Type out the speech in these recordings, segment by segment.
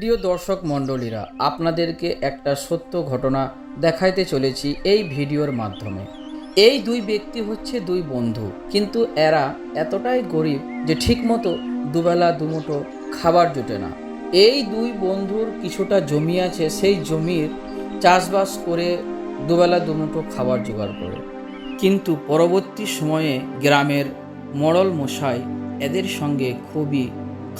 প্রিয় দর্শক মণ্ডলীরা, আপনাদেরকে একটা সত্য ঘটনা দেখাইতে চলেছি এই ভিডিওর মাধ্যমে। এই দুই ব্যক্তি হচ্ছে দুই বন্ধু, কিন্তু এরা এতটাই গরিব যে ঠিকমতো দুবেলা দুমুটো খাবার জোটে না। এই দুই বন্ধুর কিছুটা জমি আছে, সেই জমির চাষবাস করে দুবেলা দুমুঠো খাবার জোগাড় করে। কিন্তু পরবর্তী সময়ে গ্রামের মড়ল মশাই এদের সঙ্গে খুবই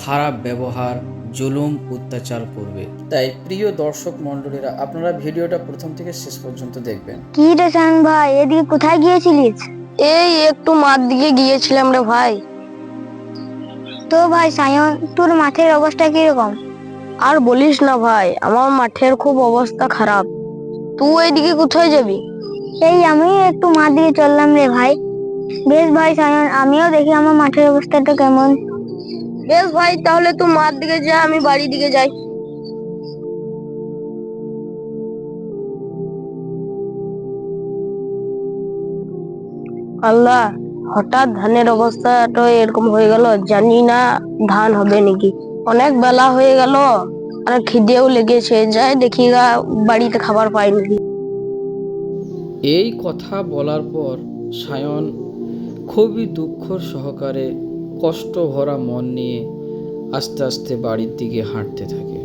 খারাপ ব্যবহার জুলুম অত্যাচার করবে। তাই প্রিয় দর্শক মণ্ডলীরা আপনারা ভিডিওটা প্রথম থেকে শেষ পর্যন্ত দেখবেন। কি রে শান ভাই এদিকে কোথায় গিয়েছিলিস? এই একটু মাঠ দিকে গিয়েছিলাম রে ভাই। তো ভাই সায়ন তোর মাঠের অবস্থা কীরকম? আর বলিস না ভাই আমার মাঠের খুব অবস্থা খারাপ। তুই এইদিকে কোথায় যাবি? এই আমি একটু মাঠ দিকে চললাম রে ভাই। বেশ ভাই সায়ন আমিও দেখি আমার মাঠের অবস্থাটা কেমন। বেশ ভাই, তাহলে তুই মার দিকে যা, আমি বাড়ি দিকে যাই। আল্লাহ, হঠাৎ ধানের অবস্থাটা এরকম হয়ে গেল, জানি না ধান হবে নাকি। অনেক বেলা হয়ে গেল, আর খিদেও লেগেছে। যাই দেখি গা, বাড়িতে খাবার পাই নাকি। এই কথা বলার পর সায়ন খুবই দুঃখ সহকারে কষ্ট ভরা মন নিয়ে আস্তে আস্তে বাড়ির দিকে হাঁটতে থাকে।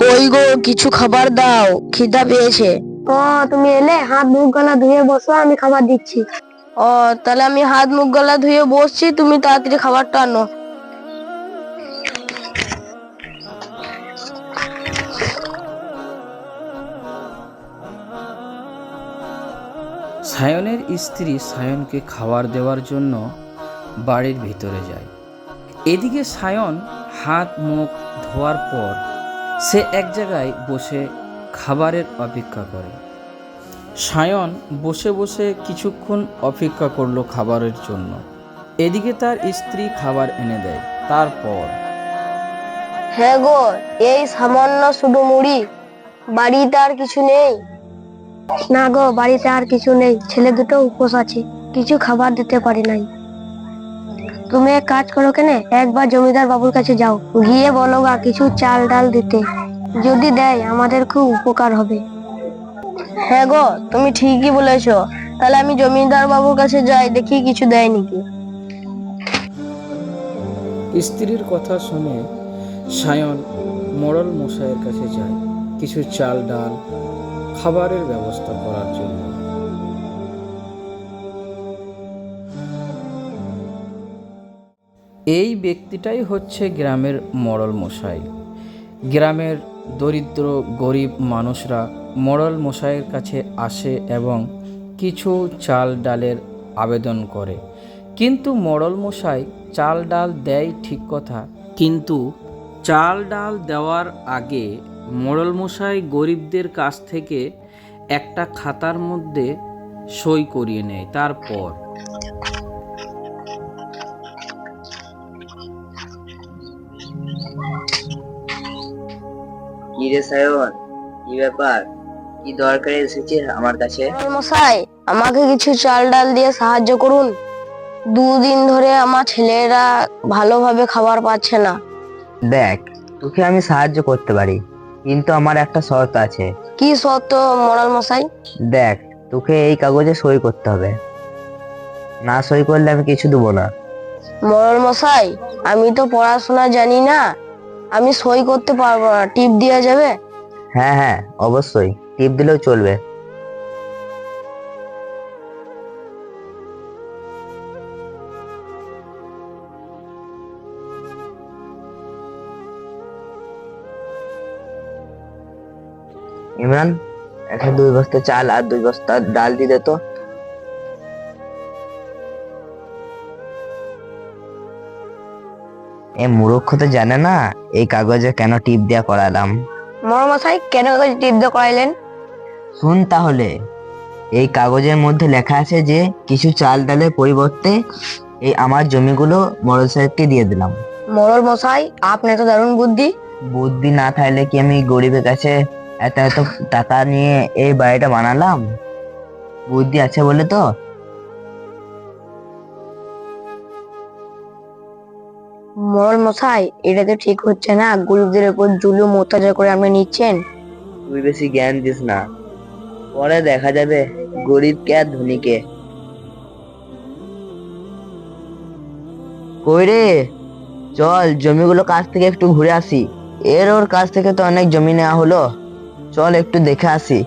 কই গো কিছু খাবার দাও খিদা পেয়েছে। ও তুমি এলে হাত মুখ গলা ধুয়ে বসো আমি খাবার দিচ্ছি। ও তাহলে আমি হাত মুখ গলা ধুয়ে বসছি তুমি তাড়াতাড়ি খাবারটা আনো। সায়নের স্ত্রী সায়নকে খাবার দেওয়ার জন্য বাড়ির ভিতরে যায়। এদিকে সায়ন হাত মুখ ধোয়ার পর সে এক জায়গায় বসে খাবারের অপেক্ষা করে। সায়ন বসে বসে কিছুক্ষণ অপেক্ষা করল খাবারের জন্য। এদিকে তার স্ত্রী খাবার এনে দেয়। তারপর হ্যাঁ গো, এই সামান্য শুধু মুড়ি, বাড়িতে আর কিছু নেই। না গো, বাড়িতে আর কিছু নেই। ছেলে দুটো উপোস আছে। কিছু খাবার দিতে পারি নাই। তুমি এক কাজ করো কেন, একবার জমিদার বাবুর কাছে যাও। গিয়ে বলো গা, কিছু চাল ডাল দিতে। যদি দেয়, আমাদের খুব উপকার হবে। হ্যাঁ গো, তুমি ঠিকই বলেছ। তাহলে আমি জমিদার বাবুর কাছে যাই, দেখি কিছু দেয় নাকি। স্ত্রীর কথা শুনে সায়ন মোড়ল মশাইয়ের কাছে যায়। কিছু চাল ডাল খাবারের ব্যবস্থা করার জন্য। এই ব্যক্তিটাই হচ্ছে গ্রামের মোড়ল মশাই। গ্রামের দরিদ্র, গরিব মানুষরা মোড়ল মশাইয়ের কাছে আসে এবং কিছু চাল ডালের আবেদন করে। কিন্তু মোড়ল মশাই চাল ডাল দেয় ঠিক কথা, কিন্তু চাল ডাল দেওয়ার আগে মোড়ল মশাই গরিবদের কাছ থেকে একটা খাতার মধ্যে সই করিয়ে নেয় তারপর। কি রে সায়ন? কি ব্যাপার? কি দরকারে এসেছিস আমার কাছে? মোড়ল মশাই আমাকে কিছু চাল ডাল দিয়ে সাহায্য করুন। দুদিন ধরে আমার ছেলেরা ভালোভাবে খাবার পাচ্ছে না। দেখ তোকে আমি সাহায্য করতে পারি। কিন্তু আমার একটা শর্ত আছে। কি শর্ত মরাল মশাই? দেখ তোকে এই কাগজে সই করতে হবে। না সই করলে আমি কিছু দেবো না। মরাল মশাই আমি তো পড়াশোনা জানি না। আমি সই করতে পারব না। টিপ দেওয়া যাবে? হ্যাঁ হ্যাঁ অবশ্যই। টিপ দিলেও চলবে। ইমরান একটা দুই বস্তা চাল আর দুই বস্তা ডাল দিয়ে দে তো। এ মূর্খ তো জানে না এই কাগজে কেন টিপ দেওয়া করালাম? মোড়ল মশাই কেন টিপ দিয়ে করাইলেন? শুন তাহলে এই কাগজের মধ্যে লেখা আছে যে কিছু চাল ডালের পরিবর্তে এই আমার জমিগুলো মোড়ল সাহেবকে দিয়ে দিলাম। মরল মশাই আপনি তো দারুণ বুদ্ধি। বুদ্ধি না থাকলে কি আমি গরিবের কাছে এত এত টাকা নিয়ে এই বাড়িটা বানালাম? বুদ্ধি আছে বলে তো। মরল মশাই এটা তো ঠিক হচ্ছে না। গরিবদের উপর জুলুম অত্যাচার করে আপনি নিচ্ছেন। তুই বেশি জ্ঞান দিস না। পরে দেখা যাবে গরিব কে আর ধনীকে। কই রে? চল জমিগুলো কাছ থেকে একটু ঘুরে আসি। এর ওর কাছ থেকে তো অনেক জমি নেওয়া হলো। চল একটু দেখে আসি।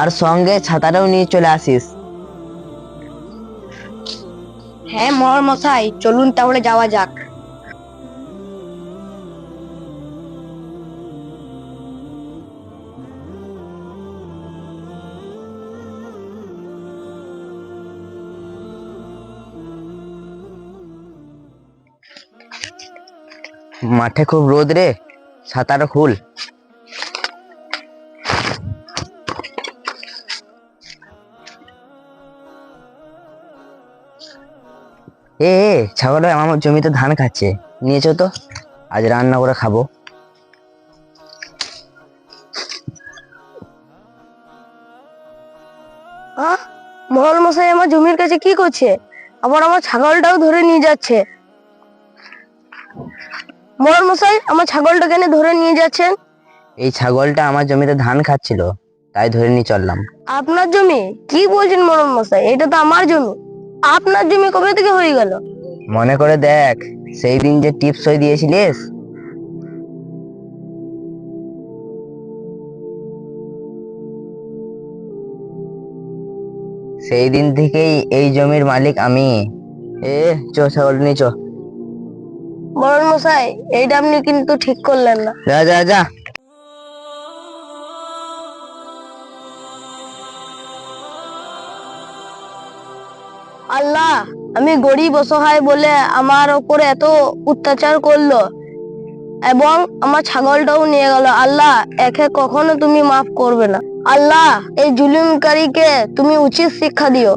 আর সঙ্গে ছাতাটাও নিয়ে চলে আসিস। হ্যাঁ মর মশাই চলুন তাহলে যাওয়া যাক। মাঠে খুব রোদ রে ছাতাটা খুল। এ ছাগলটা আমার জমিতে ধান খাচ্ছে। নিয়েছো তো? আজ রান্না করে খাব। মরল মশাই আমার জমির কাছে কি করছে? আবার আমার ছাগলটাও ধরে নিয়ে যাচ্ছে। মরল মশাই আমার ছাগলটা কেন ধরে নিয়ে যাচ্ছেন? এই ছাগলটা আমার জমিতে ধান খাচ্ছিল তাই ধরে নিয়ে চললাম। আপনার জমি? কি বলছেন মরল মশাই এটা তো আমার জমি। আপনার জমি কবে থেকে হয়ে গেল? মনে করে দেখ সেই দিন যে টিপস সই দিয়েছিলিস। সেই দিন থেকেই এই জমির মালিক আমি। এ চো ছাগল নিয়ে চো। মরল মশাই এইটা আপনি কিন্তু ঠিক করলেন না। যা যা যা। আমি গরিব অসহায় বলে আমার ওপরে এত অত্যাচার করল এবং আমার ছাগলটাও নিয়ে গেল। আল্লাহ, একে কখনো তুমি মাফ করবে না। আল্লাহ, এই জুলুমকারীকে তুমি উচিত শিক্ষা দিও।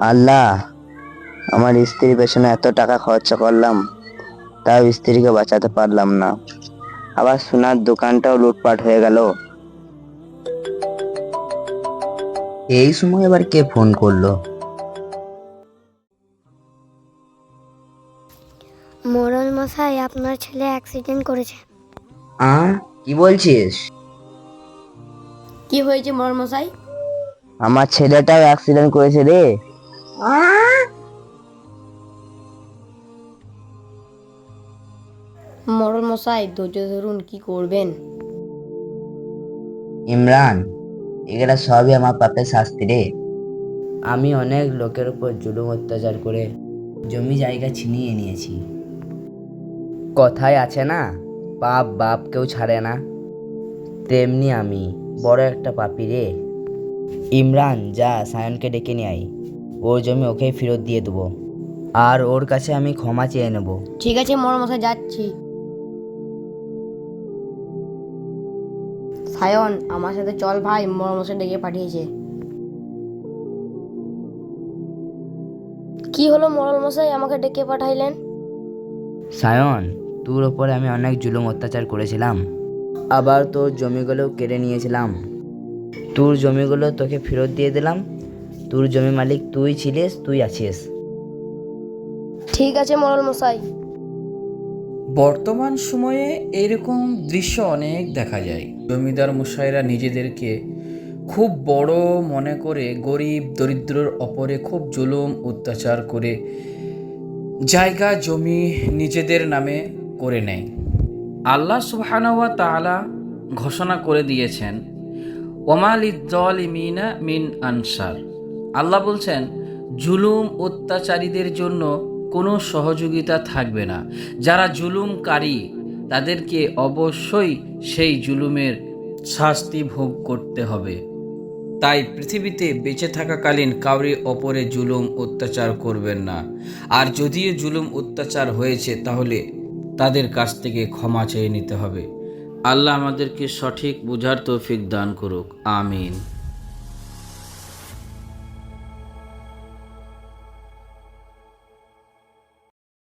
আল্লাহ, আমার স্ত্রীর পেছনে এত টাকা খরচা করলাম। তাও স্ত্রীকে বাঁচাতে পারলাম না। আবার সোনার দোকানটাও লুটপাট হয়ে গেল। এই সময় আবার কে ফোন করল? মোরল মশাই আপনার ছেলে অ্যাক্সিডেন্ট করেছে। আ কি বলছিস? কি হয়েছে মরল মশাই? আমার ছেলেটাও অ্যাক্সিডেন্ট করেছে রে। মরল মশাই ধৈর্য ধরুন কি করবেন? ইমরান এগুলা সবই আমার পাপের শাস্তি রে। আমি অনেক লোকের উপর জুলুম অত্যাচার করে জমি জায়গা ছিনিয়ে নিয়েছি। কথায় আছে না পাপ বাপ কেউ ছাড়ে না। তেমনি আমি বড় একটা পাপি রে। ইমরান যা সায়নকে ডেকে নিয়ে আই ওর জমি ওকেই ফেরত দিয়ে দেবো। আর ওর কাছে আমি ক্ষমা চেয়ে নেব। ঠিক আছে মরল মশাই যাচ্ছি। সায়ন আমার সাথে চল ভাই মরল মশাই ডেকে পাঠিয়েছে। কি হলো মরল মশাই আমাকে ডেকে পাঠাইলেন? সায়ন তোর ওপরে আমি অনেক জুলুম অত্যাচার করেছিলাম। আবার তোর জমিগুলো কেড়ে নিয়েছিলাম। তোর জমিগুলো তোকে ফেরত দিয়ে দিলাম। তোর জমি মালিক তুই ছিলিস তুই আছিস। ঠিক আছে মরল মশাই বর্তমান সময়ে এরকম দৃশ্য অনেক দেখা যায়। জমিদার মশাইরা নিজেদেরকে খুব বড় মনে করে গরিব দরিদ্রর অপরে খুব জুলুম, অত্যাচার করে জায়গা, জমি নিজেদের নামে করে নেয়। আল্লাহ সুবহানাহু তাআলা ঘোষণা করে দিয়েছেন ওমালিদ্দলিমিনা মিন আনসার। আল্লাহ বলছেন, জুলুম, অত্যাচারীদের জন্য কোনো সহযোগিতা থাকবে না। যারা জুলুমকারী, তাদেরকে অবশ্যই সেই জুলুমের শাস্তি ভোগ করতে হবে। তাই পৃথিবীতে বেঁচে থাকাকালীন কাউরি ওপরে জুলুম অত্যাচার করবেন না। আর যদিও জুলুম অত্যাচার হয়েছে, তাহলে তাদের কাছ থেকে ক্ষমা চেয়ে নিতে হবে। আল্লাহ আমাদেরকে সঠিক বুঝার তৌফিক দান করুক। আমিন।